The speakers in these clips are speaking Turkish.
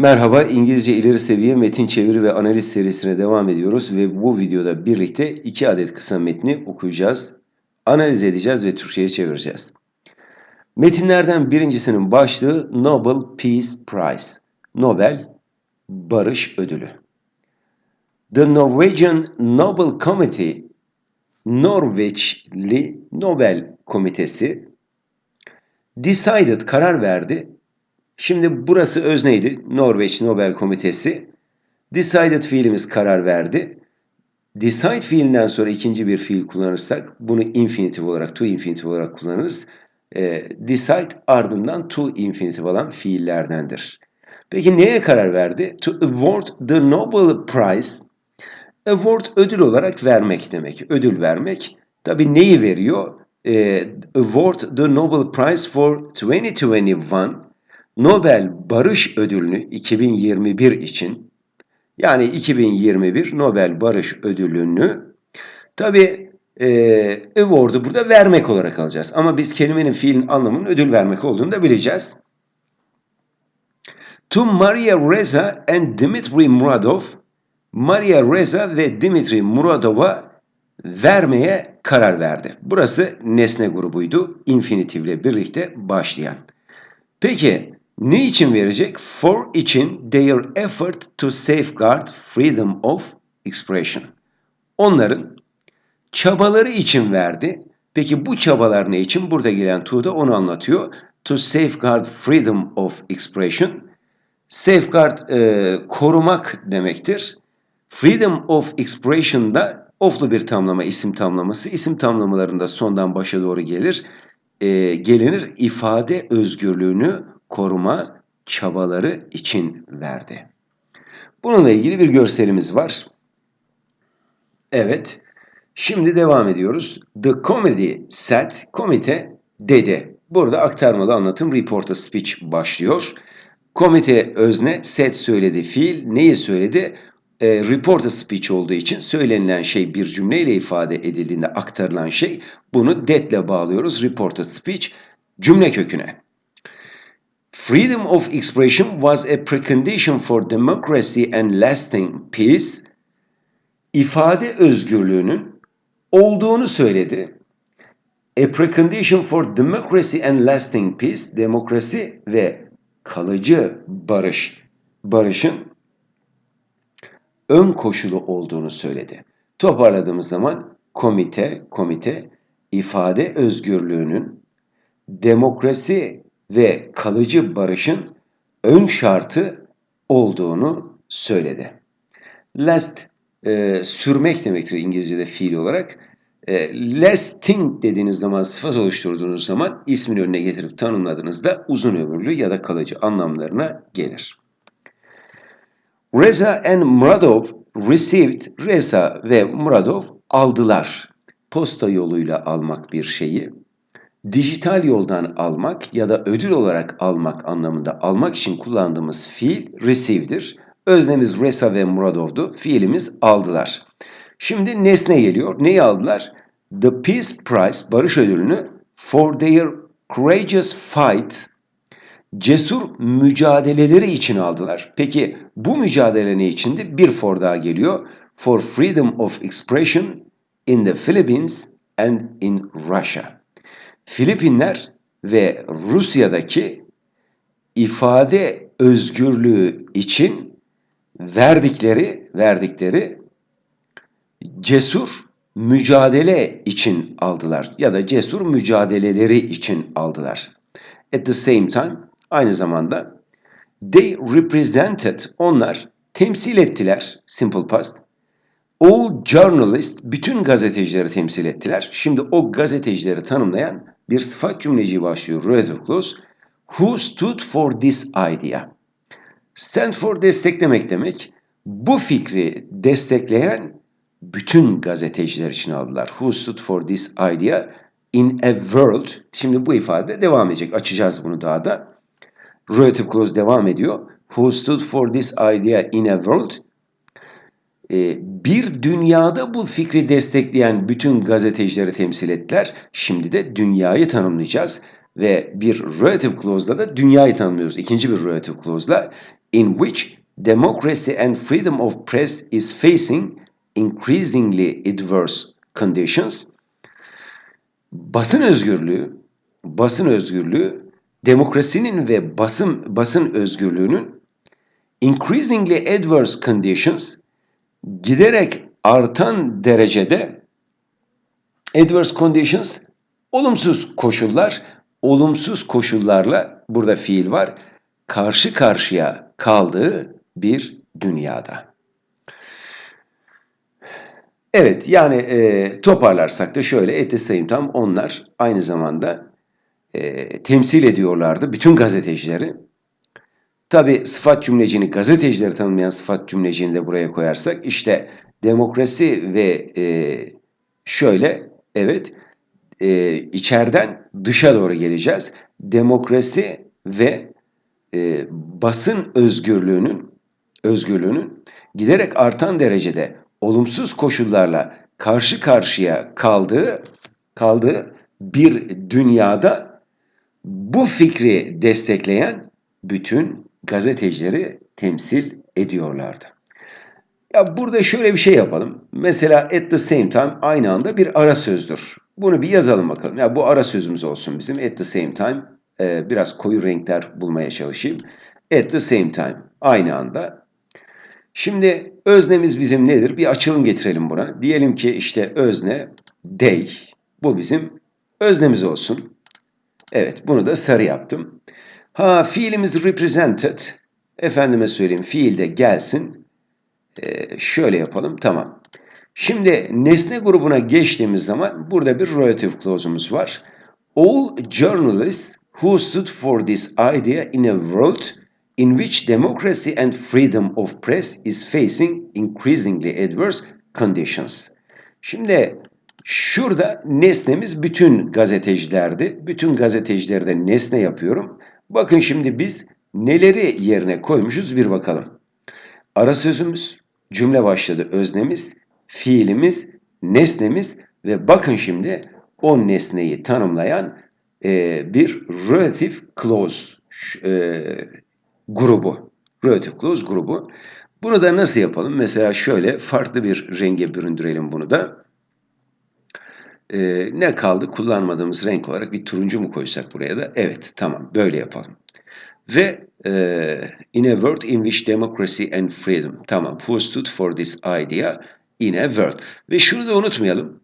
Merhaba, İngilizce ileri seviye metin çeviri ve analiz serisine devam ediyoruz ve bu videoda birlikte iki adet kısa metni okuyacağız, analiz edeceğiz ve Türkçe'ye çevireceğiz. Metinlerden birincisinin başlığı Nobel Peace Prize, Nobel Barış Ödülü. The Norwegian Nobel Committee, Norveçli Nobel Komitesi decided, karar verdi Şimdi burası özneydi. Norveç Nobel Komitesi. Decided fiilimiz karar verdi. Decide fiilinden sonra ikinci bir fiil kullanırsak bunu infinitive olarak, to infinitive olarak kullanırız. E, decide ardından to infinitive olan fiillerdendir. Peki neye karar verdi? To award the Nobel Prize. Award ödül olarak vermek demek. Ödül vermek. Tabi neyi veriyor? E, award the Nobel Prize for 2021 Nobel Barış Ödülünü 2021 için yani 2021 Nobel Barış Ödülünü tabi e, award'u burada vermek olarak alacağız. Ama biz kelimenin fiilin anlamının ödül vermek olduğunu da bileceğiz. To Maria Reza and Dmitri Muradov Maria Reza ve Dmitri Muradov'a vermeye karar verdi. Burası nesne grubuydu. infinitifle birlikte başlayan. Peki ne için verecek? For için their effort to safeguard freedom of expression. Onların çabaları için verdi. Peki bu çabalar ne için? Burada gelen to da onu anlatıyor. To safeguard freedom of expression. Safeguard e, korumak demektir. Freedom of expression da oflu bir tamlama, isim tamlaması. İsim tamlamalarında sondan başa doğru gelir. E, gelinir ifade özgürlüğünü koruma çabaları için verdi. Bununla ilgili bir görselimiz var. Evet. Şimdi devam ediyoruz. The comedy set, komite dedi. Burada aktarmalı anlatım report a speech başlıyor. Komite özne, set söyledi fiil. Neyi söyledi? E, report a speech olduğu için söylenilen şey bir cümleyle ifade edildiğinde aktarılan şey bunu that'le bağlıyoruz. Report a speech cümle köküne. Freedom of expression was a precondition for democracy and lasting peace. İfade özgürlüğünün olduğunu söyledi. A precondition for democracy and lasting peace, demokrasi ve kalıcı barış, barışın ön koşulu olduğunu söyledi. Toparladığımız zaman komite, komite ifade özgürlüğünün demokrasi ve kalıcı barışın ön şartı olduğunu söyledi. Last e, sürmek demektir İngilizce'de fiil olarak. E, lasting dediğiniz zaman, sıfat oluşturduğunuz zaman ismin önüne getirip tanımladığınızda uzun ömürlü ya da kalıcı anlamlarına gelir. Reza and Muradov received, Reza ve Muradov aldılar. Posta yoluyla almak bir şeyi dijital yoldan almak ya da ödül olarak almak anlamında almak için kullandığımız fiil receive'dir. Öznemiz Resa ve Muradov'du. Fiilimiz aldılar. Şimdi nesne geliyor. Neyi aldılar? The Peace Prize, barış ödülünü for their courageous fight, cesur mücadeleleri için aldılar. Peki bu mücadele ne içindi? Bir for daha geliyor. For freedom of expression in the Philippines and in Russia. Filipinler ve Rusya'daki ifade özgürlüğü için verdikleri verdikleri cesur mücadele için aldılar ya da cesur mücadeleleri için aldılar. At the same time aynı zamanda they represented onlar temsil ettiler simple past All journalists bütün gazetecileri temsil ettiler. Şimdi o gazetecileri tanımlayan bir sıfat cümleci başlıyor. Clause. Who stood for this idea? Stand for desteklemek demek. Bu fikri destekleyen bütün gazeteciler için aldılar. Who stood for this idea in a world. Şimdi bu ifade devam edecek. Açacağız bunu daha da. Relative clause devam ediyor. Who stood for this idea in a world bir dünyada bu fikri destekleyen bütün gazetecileri temsil ettiler. Şimdi de dünyayı tanımlayacağız. ve bir relative clause'la da dünyayı tanımlıyoruz. İkinci bir relative clause'la in which democracy and freedom of press is facing increasingly adverse conditions. Basın özgürlüğü, basın özgürlüğü demokrasinin ve basın basın özgürlüğünün increasingly adverse conditions giderek artan derecede adverse conditions olumsuz koşullar, olumsuz koşullarla burada fiil var. Karşı karşıya kaldığı bir dünyada. Evet yani e, toparlarsak da şöyle et the tam onlar aynı zamanda e, temsil ediyorlardı bütün gazetecileri. Tabi sıfat cümlecini gazetecileri tanımlayan sıfat cümlecini de buraya koyarsak işte demokrasi ve e, şöyle evet e, içeriden dışa doğru geleceğiz. Demokrasi ve e, basın özgürlüğünün özgürlüğünün giderek artan derecede olumsuz koşullarla karşı karşıya kaldığı kaldığı bir dünyada bu fikri destekleyen bütün gazetecileri temsil ediyorlardı. Ya burada şöyle bir şey yapalım. Mesela at the same time aynı anda bir ara sözdür. Bunu bir yazalım bakalım. Ya bu ara sözümüz olsun bizim. At the same time e, biraz koyu renkler bulmaya çalışayım. At the same time aynı anda. Şimdi öznemiz bizim nedir? Bir açılım getirelim buna. Diyelim ki işte özne they. Bu bizim öznemiz olsun. Evet bunu da sarı yaptım. Ha fiilimiz represented. Efendime söyleyeyim fiil de gelsin. Ee, şöyle yapalım tamam. Şimdi nesne grubuna geçtiğimiz zaman burada bir relative clause'umuz var. All journalists who stood for this idea in a world in which democracy and freedom of press is facing increasingly adverse conditions. Şimdi şurada nesnemiz bütün gazetecilerdi. Bütün gazetecileri de nesne yapıyorum. Bakın şimdi biz neleri yerine koymuşuz bir bakalım. Ara sözümüz, cümle başladı öznemiz, fiilimiz, nesnemiz ve bakın şimdi o nesneyi tanımlayan e, bir relative clause e, grubu. Relative clause grubu. Bunu da nasıl yapalım? Mesela şöyle farklı bir renge büründürelim bunu da. Ee, ne kaldı? Kullanmadığımız renk olarak bir turuncu mu koysak buraya da? Evet, tamam. Böyle yapalım. Ve e, in a world in which democracy and freedom. Tamam. Who stood for this idea in a world. Ve şunu da unutmayalım.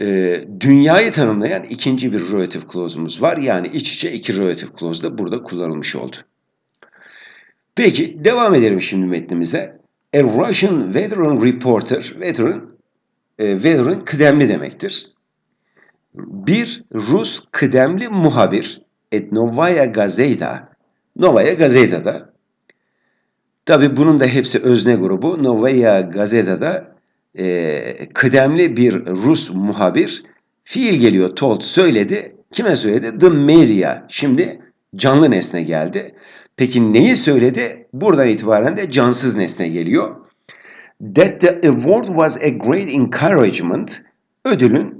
E, dünyayı tanımlayan ikinci bir relative clause'umuz var. Yani iç içe iki relative clause da burada kullanılmış oldu. Peki devam edelim şimdi metnimize. A Russian veteran reporter, veteran, e, veteran kıdemli demektir. Bir Rus kıdemli muhabir, et Novaya Gazeta, Novaya Gazeta'da, tabi bunun da hepsi özne grubu, Novaya Gazeta'da e, kıdemli bir Rus muhabir, fiil geliyor, told, söyledi, kime söyledi? The media, şimdi canlı nesne geldi. Peki neyi söyledi? Buradan itibaren de cansız nesne geliyor. That the award was a great encouragement. Ödülün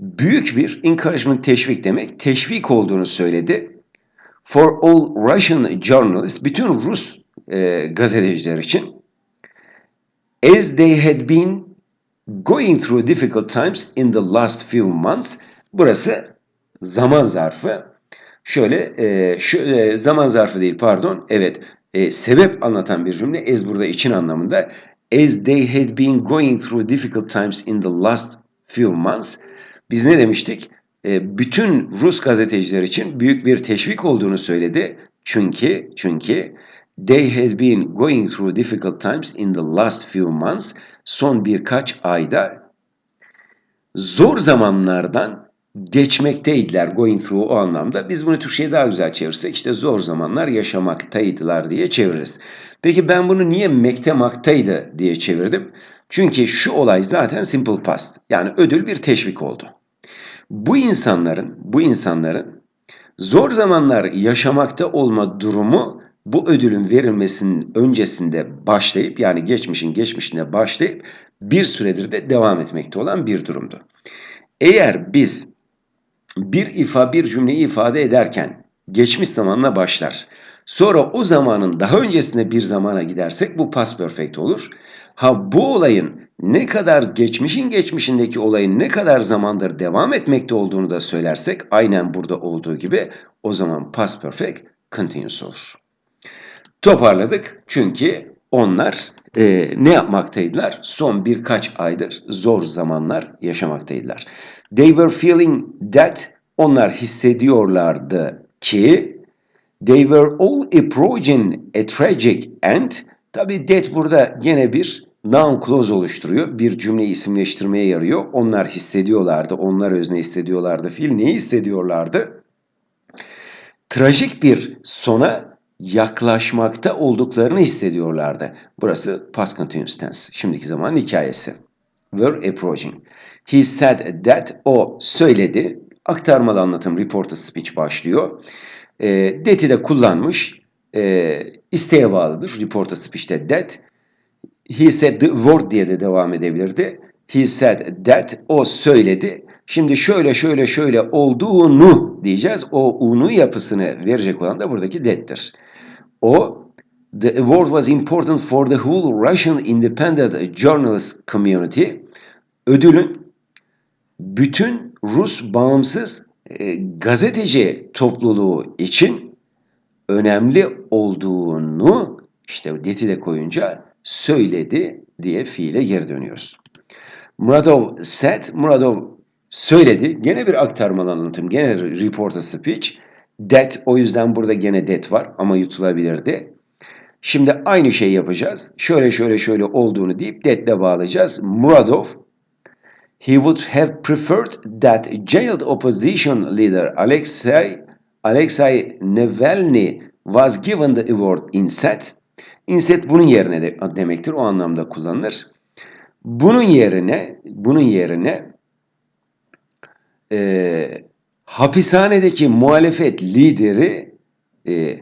büyük bir encouragement teşvik demek. Teşvik olduğunu söyledi. For all Russian journalists, bütün Rus e, gazeteciler için as they had been going through difficult times in the last few months. Burası zaman zarfı. Şöyle, e, şöyle zaman zarfı değil pardon. Evet e, sebep anlatan bir cümle. As burada için anlamında. As they had been going through difficult times in the last few months. Biz ne demiştik? E, bütün Rus gazeteciler için büyük bir teşvik olduğunu söyledi. Çünkü çünkü they had been going through difficult times in the last few months. Son birkaç ayda zor zamanlardan geçmekteydiler going through o anlamda. Biz bunu Türkçe'ye daha güzel çevirsek işte zor zamanlar yaşamaktaydılar diye çeviririz. Peki ben bunu niye mektemaktaydı diye çevirdim? Çünkü şu olay zaten simple past. Yani ödül bir teşvik oldu. Bu insanların, bu insanların zor zamanlar yaşamakta olma durumu bu ödülün verilmesinin öncesinde başlayıp yani geçmişin geçmişine başlayıp bir süredir de devam etmekte olan bir durumdu. Eğer biz bir ifa bir cümleyi ifade ederken geçmiş zamanla başlar. Sonra o zamanın daha öncesinde bir zamana gidersek bu past perfect olur. Ha bu olayın ne kadar geçmişin geçmişindeki olayın ne kadar zamandır devam etmekte olduğunu da söylersek aynen burada olduğu gibi o zaman past perfect continuous olur. Toparladık çünkü onlar e, ne yapmaktaydılar? Son birkaç aydır zor zamanlar yaşamaktaydılar. They were feeling that onlar hissediyorlardı ki they were all approaching a tragic end. Tabi that burada gene bir noun clause oluşturuyor. Bir cümle isimleştirmeye yarıyor. Onlar hissediyorlardı. Onlar özne hissediyorlardı. Fiil neyi hissediyorlardı? Trajik bir sona yaklaşmakta olduklarını hissediyorlardı. Burası past continuous tense. Şimdiki zamanın hikayesi. Were approaching. He said that o söyledi. Aktarmalı anlatım reported speech başlıyor. E, that'i de kullanmış. E, isteğe bağlıdır. Reported speech'te that. He said the word diye de devam edebilirdi. He said that o söyledi. Şimdi şöyle şöyle şöyle olduğunu diyeceğiz. O unu yapısını verecek olan da buradaki that'tir. O The award was important for the whole Russian independent journalist community. Ödülün bütün Rus bağımsız e, gazeteci topluluğu için önemli olduğunu işte deti de koyunca söyledi diye fiile geri dönüyoruz. Muradov said, Muradov söyledi. Gene bir aktarmalı anlatım, gene report a speech. That o yüzden burada gene that var ama yutulabilirdi. Şimdi aynı şeyi yapacağız. Şöyle şöyle şöyle olduğunu deyip that'le bağlayacağız. Muradov he would have preferred that jailed opposition leader Alexei Alexei Navalny was given the award instead. Instead bunun yerine de demektir. O anlamda kullanılır. Bunun yerine bunun yerine e, hapishanedeki muhalefet lideri e,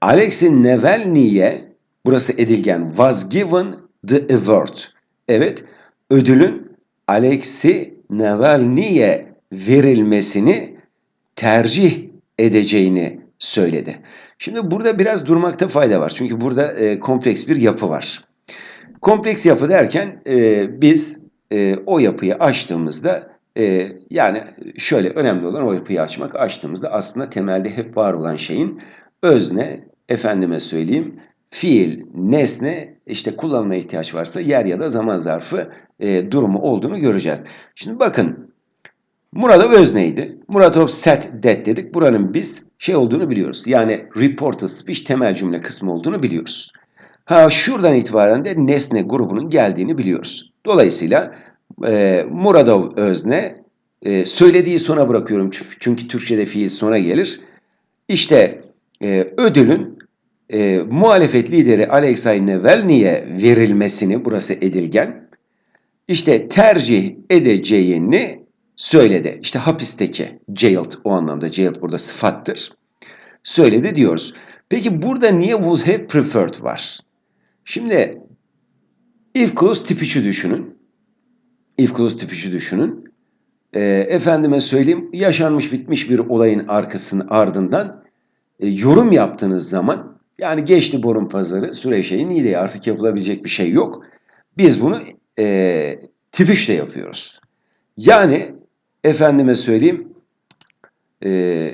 Alexei Navalny'ye burası edilgen was given the award. Evet ödülün Alexei Navalny'ye verilmesini tercih edeceğini söyledi. Şimdi burada biraz durmakta fayda var. Çünkü burada e, kompleks bir yapı var. Kompleks yapı derken e, biz e, o yapıyı açtığımızda e, yani şöyle önemli olan o yapıyı açmak açtığımızda aslında temelde hep var olan şeyin özne, efendime söyleyeyim, fiil, nesne işte kullanmaya ihtiyaç varsa yer ya da zaman zarfı e, durumu olduğunu göreceğiz. Şimdi bakın Muradov özneydi. Muradov set that dedik. Buranın biz şey olduğunu biliyoruz. Yani reported speech temel cümle kısmı olduğunu biliyoruz. Ha şuradan itibaren de nesne grubunun geldiğini biliyoruz. Dolayısıyla e, Muradov özne e, söylediği sona bırakıyorum çünkü Türkçe'de fiil sona gelir. İşte e, ödülün e, muhalefet lideri Alexei Navalny'e verilmesini burası edilgen işte tercih edeceğini söyledi. İşte hapisteki jailed o anlamda jailed burada sıfattır. Söyledi diyoruz. Peki burada niye would have preferred var? Şimdi if clause tipi düşünün. If clause tipi düşünün. E, efendime söyleyeyim yaşanmış bitmiş bir olayın arkasının ardından e, yorum yaptığınız zaman yani geçti borun pazarı süre şeyin iyi değil artık yapılabilecek bir şey yok. Biz bunu e, tip 3'te yapıyoruz. Yani efendime söyleyeyim e,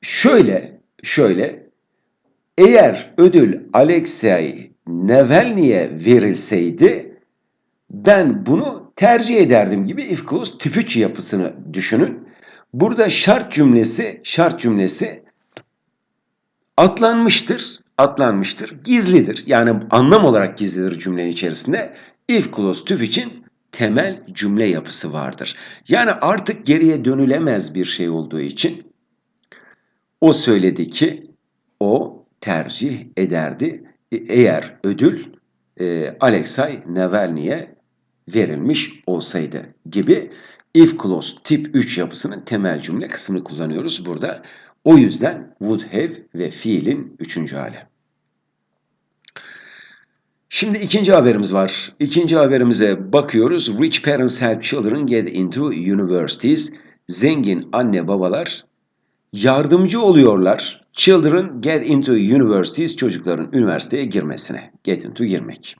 şöyle şöyle eğer ödül Alexei Navalny'e verilseydi ben bunu tercih ederdim gibi if clause tip 3 yapısını düşünün. Burada şart cümlesi şart cümlesi atlanmıştır, atlanmıştır, gizlidir. Yani anlam olarak gizlidir cümlenin içerisinde. If clause tüp için temel cümle yapısı vardır. Yani artık geriye dönülemez bir şey olduğu için o söyledi ki o tercih ederdi e, eğer ödül e, Alexei Navalny'e verilmiş olsaydı gibi if clause tip 3 yapısının temel cümle kısmını kullanıyoruz burada. O yüzden would have ve fiilin üçüncü hali. Şimdi ikinci haberimiz var. İkinci haberimize bakıyoruz. Rich parents help children get into universities. zengin anne babalar yardımcı oluyorlar. Children get into universities çocukların üniversiteye girmesine. Get into girmek.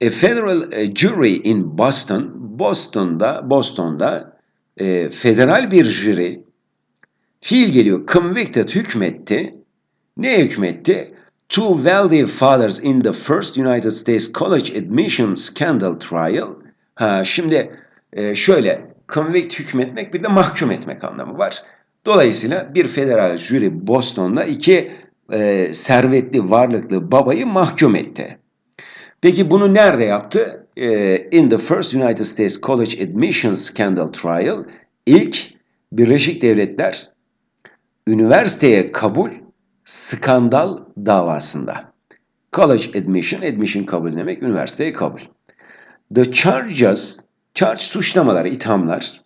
A federal jury in Boston, Boston'da, Boston'da e, federal bir jüri fiil geliyor. Convicted hükmetti. Ne hükmetti? Two wealthy fathers in the first United States college admission scandal trial. Ha, şimdi e, şöyle convict hükmetmek bir de mahkum etmek anlamı var. Dolayısıyla bir federal jüri Boston'da iki e, servetli, varlıklı babayı mahkum etti. Peki bunu nerede yaptı? E, in the first United States College Admission Scandal Trial ilk Birleşik Devletler üniversiteye kabul skandal davasında. College admission, admission kabul demek, üniversiteye kabul. The charges, charge suçlamaları, ithamlar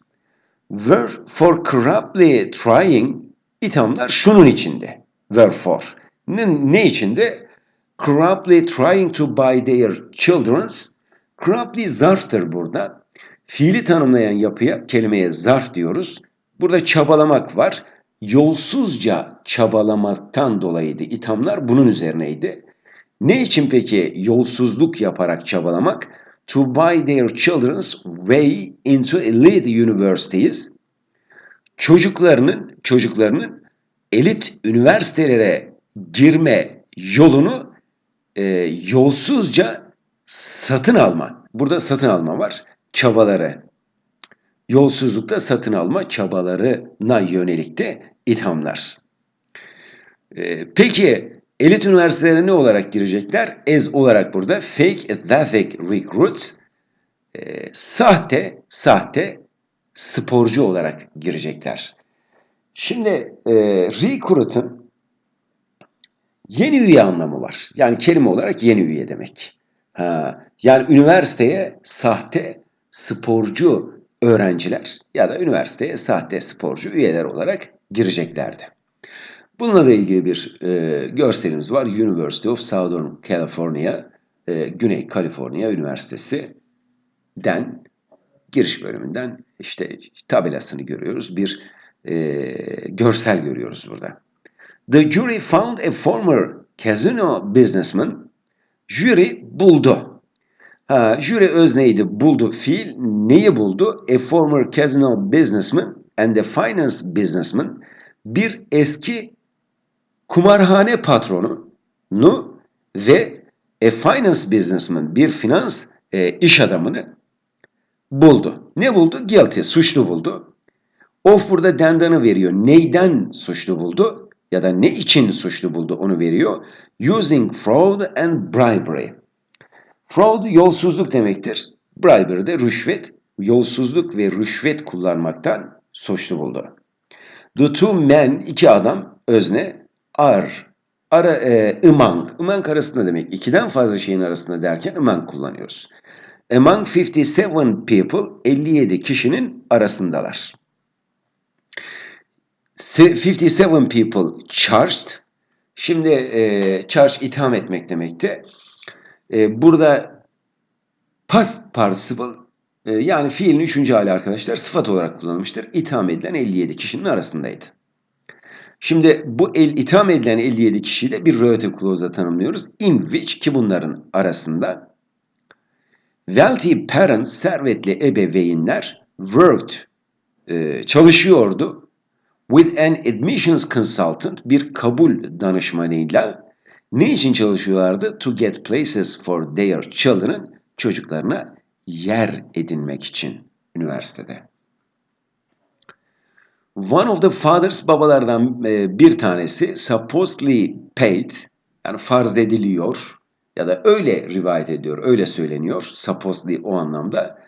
were for corruptly trying, ithamlar şunun içinde. Were for. Ne, ne içinde? Corruptly trying to buy their children's. Corruptly zarftır burada. Fiili tanımlayan yapıya, kelimeye zarf diyoruz. Burada çabalamak var. Yolsuzca çabalamaktan dolayıydı. İthamlar bunun üzerineydi. Ne için peki yolsuzluk yaparak çabalamak? To buy their children's way into elite universities. Çocuklarının çocuklarının elit üniversitelere girme yolunu e, yolsuzca satın alma. Burada satın alma var. Çabaları. Yolsuzlukta satın alma çabalarına yönelik de ithamlar. E, peki elit üniversitelere ne olarak girecekler? Ez olarak burada fake athletic recruits e, sahte sahte sporcu olarak girecekler. Şimdi e, recruit'ın yeni üye anlamı var. Yani kelime olarak yeni üye demek. Ha, yani üniversiteye sahte sporcu öğrenciler ya da üniversiteye sahte sporcu üyeler olarak gireceklerdi. Bununla da ilgili bir e, görselimiz var. University of Southern California, e, Güney Kaliforniya Üniversitesi'den giriş bölümünden işte tabelasını görüyoruz. Bir e, görsel görüyoruz burada. The jury found a former casino businessman. Jüri buldu. Ha, jüri özneydi buldu fiil. Neyi buldu? A former casino businessman and a finance businessman. Bir eski kumarhane patronunu ve a finance businessman bir finans e, iş adamını buldu. Ne buldu? Guilty, suçlu buldu. Of burada dendanı veriyor. Neyden suçlu buldu? Ya da ne için suçlu buldu onu veriyor. Using fraud and bribery. Fraud yolsuzluk demektir. Bribery de rüşvet. Yolsuzluk ve rüşvet kullanmaktan suçlu buldu. The two men, iki adam, özne, are, ara, e, among. Among arasında demek. İkiden fazla şeyin arasında derken among kullanıyoruz. Among 57 people, 57 kişinin arasındalar. 57 people charged. Şimdi e, charge itham etmek demekti. E, burada past participle e, yani fiilin üçüncü hali arkadaşlar sıfat olarak kullanılmıştır. İtham edilen 57 kişinin arasındaydı. Şimdi bu el, itham edilen 57 kişiyi de bir relative clause'da tanımlıyoruz. In which ki bunların arasında wealthy parents servetli ebeveynler worked e, çalışıyordu with an admissions consultant bir kabul danışmanıyla ne için çalışıyorlardı? To get places for their children çocuklarına yer edinmek için üniversitede. One of the fathers babalardan e, bir tanesi supposedly paid yani farz ediliyor ya da öyle rivayet ediyor, öyle söyleniyor. Supposedly o anlamda.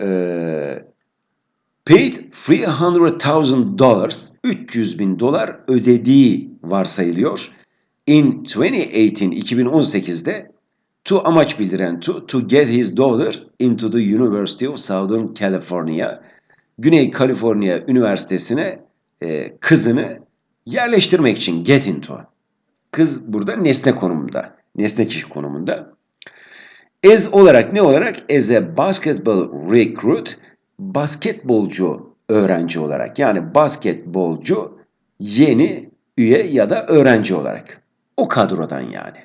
E, paid 300,000 dollars 300 bin dolar ödediği varsayılıyor. In 2018 2018'de to amaç bildiren to to get his daughter into the University of Southern California Güney Kaliforniya Üniversitesi'ne e, kızını yerleştirmek için get into. Kız burada nesne konumunda. Nesne kişi konumunda. As olarak ne olarak? As a basketball recruit basketbolcu öğrenci olarak yani basketbolcu yeni üye ya da öğrenci olarak. O kadrodan yani.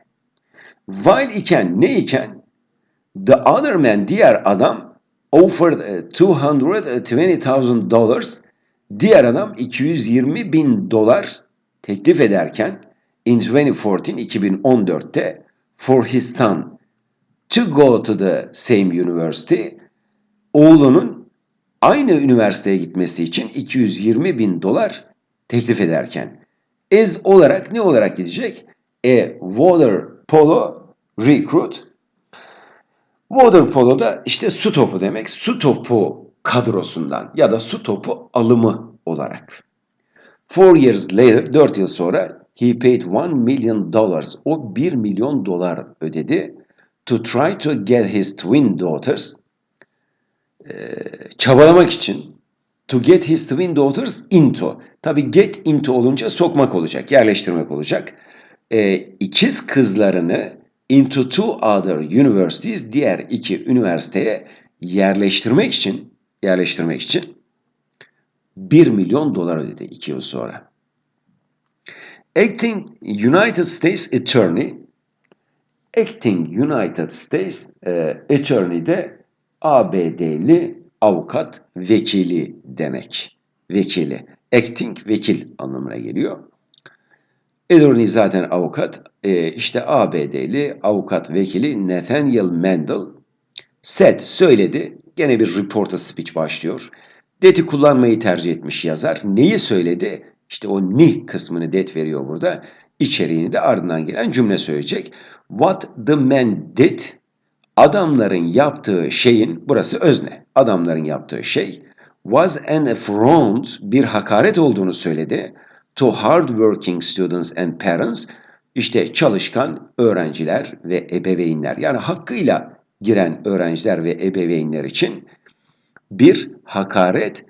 While iken ne iken the other man diğer adam offered eh, 220,000 dollars diğer adam 220 bin dolar teklif ederken in 2014 2014'te for his son to go to the same university oğlunun aynı üniversiteye gitmesi için 220 bin dolar teklif ederken as olarak ne olarak gidecek? E water polo recruit Water polo'da işte su topu demek. Su topu kadrosundan ya da su topu alımı olarak. Four years later, 4 yıl sonra he paid 1 million dollars. O 1 milyon dolar ödedi. To try to get his twin daughters çabalamak için to get his twin daughters into. Tabi get into olunca sokmak olacak, yerleştirmek olacak. E, ikiz kızlarını into two other universities diğer iki üniversiteye yerleştirmek için yerleştirmek için 1 milyon dolar ödedi 2 yıl sonra. Acting United States Attorney Acting United States e, Attorney de ABD'li avukat vekili demek. Vekili. Acting vekil anlamına geliyor. Attorney zaten avukat. E, işte ABD'li avukat vekili Nathaniel Mendel said söyledi. Gene bir reporter speech başlıyor. Deti kullanmayı tercih etmiş yazar. Neyi söyledi? İşte o ni kısmını det veriyor burada. İçeriğini de ardından gelen cümle söyleyecek. What the man did, adamların yaptığı şeyin, burası özne, adamların yaptığı şey, was an affront, bir hakaret olduğunu söyledi. To hardworking students and parents, işte çalışkan öğrenciler ve ebeveynler, yani hakkıyla giren öğrenciler ve ebeveynler için bir hakaret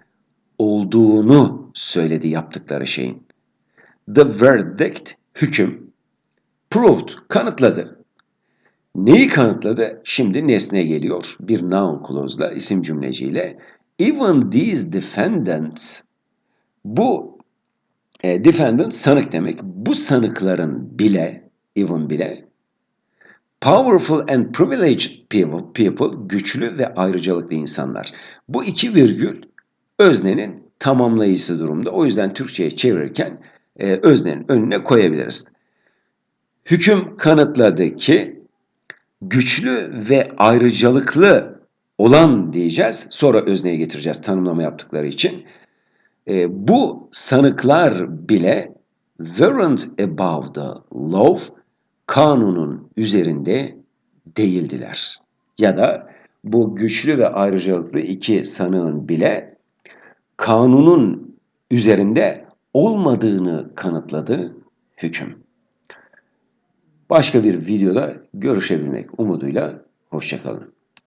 olduğunu söyledi yaptıkları şeyin. The verdict, hüküm, proved, kanıtladı. Neyi kanıtladı? Şimdi nesne geliyor. Bir noun clause'la, isim cümleciyle. Even these defendants, bu e, defendant sanık demek. Bu sanıkların bile, even bile, powerful and privileged people, people güçlü ve ayrıcalıklı insanlar. Bu iki virgül öznenin tamamlayıcısı durumda. O yüzden Türkçe'ye çevirirken e, öznenin önüne koyabiliriz. Hüküm kanıtladı ki güçlü ve ayrıcalıklı olan diyeceğiz. Sonra özneye getireceğiz tanımlama yaptıkları için. E, bu sanıklar bile weren't above the law, kanunun üzerinde değildiler. Ya da bu güçlü ve ayrıcalıklı iki sanığın bile kanunun üzerinde olmadığını kanıtladı hüküm. Başka bir videoda görüşebilmek umuduyla hoşçakalın.